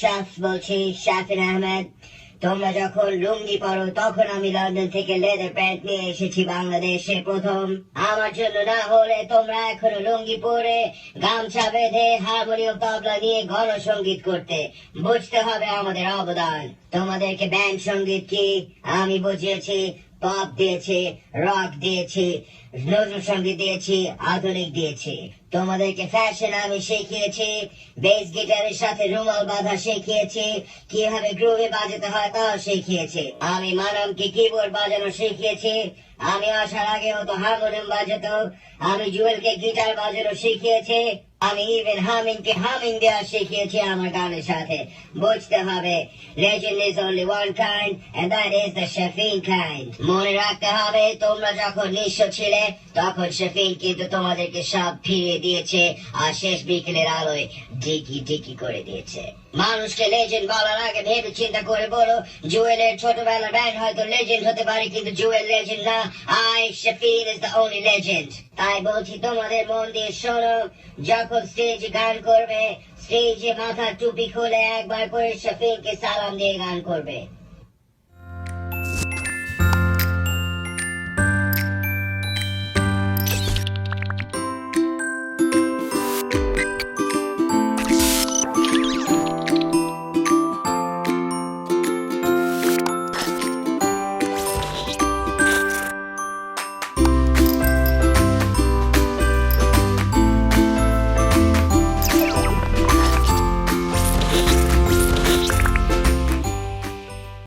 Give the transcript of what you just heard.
শাফ বলছি, শাফিন আহমেদ। তোমরা যখন লুঙ্গি পরো, তখন আমি লন্ডন থেকে লেদার প্যান্ট নিয়ে এসেছি বাংলাদেশে প্রথম। আমার জন্য না হলে তোমরা এখনও লুঙ্গি পরে, গামছা বেঁধে, হারমোনিয়াম, তবলা নিয়ে গণসঙ্গীত করতে। বুঝতে হবে আমাদের অবদান। তোমাদেরকে ব্যান্ড সংগীত কি? আমি বুঝিয়েছি পপ দিয়েছি, রক দিয়েছি, নজরুল সংগীত দিয়েছি, আধুনিক দিয়েছি। তোমাদেরকে ফ্যাশন আমি শিখিয়েছি বেস গিটারের সাথে রুমাল বাঁধা শিখিয়েছি, কীভাবে গ্রুভে বাজাতে হয় তাও শিখিয়েছি। আমি মানবকে কিবোর্ড বাজানো শিখিয়েছি, আমি আসার আগে তো হারমোনিয়াম বাজাতো, আমি জুয়েলকে গিটার বাজানো শিখিয়েছি। আমি ইভেন হামিং কে হামিং দেওয়া শিখিয়েছি আমার গানের সাথে। বুঝতে হবে মনে রাখতে হবে, তোমরা যখন নিঃস্ব ছিলে, তখন শফিন কিন্তু তোমাদেরকে সব ফিরিয়ে দিয়েছে, আর শেষ বিকেলের আলোয় ডিকি ডিকি করে দিয়েছে। মানুষকে লেজেন্ড বলার আগে ভেবে চিন্তা করে বলো জুয়েলের ছোটবেলার ব্যান্ড হয়তো লেজেন্ড হতে পারে, কিন্তু জুয়েল লেজেন্ড না। I Shafin is the only legend তাই বলছি, তোমাদের মন দিয়ে শোনো, যখন স্টেজে গান করবে স্টেজে মাথা টুপি খুলে একবার করে শফিনকে সালাম দিয়ে গান করবে।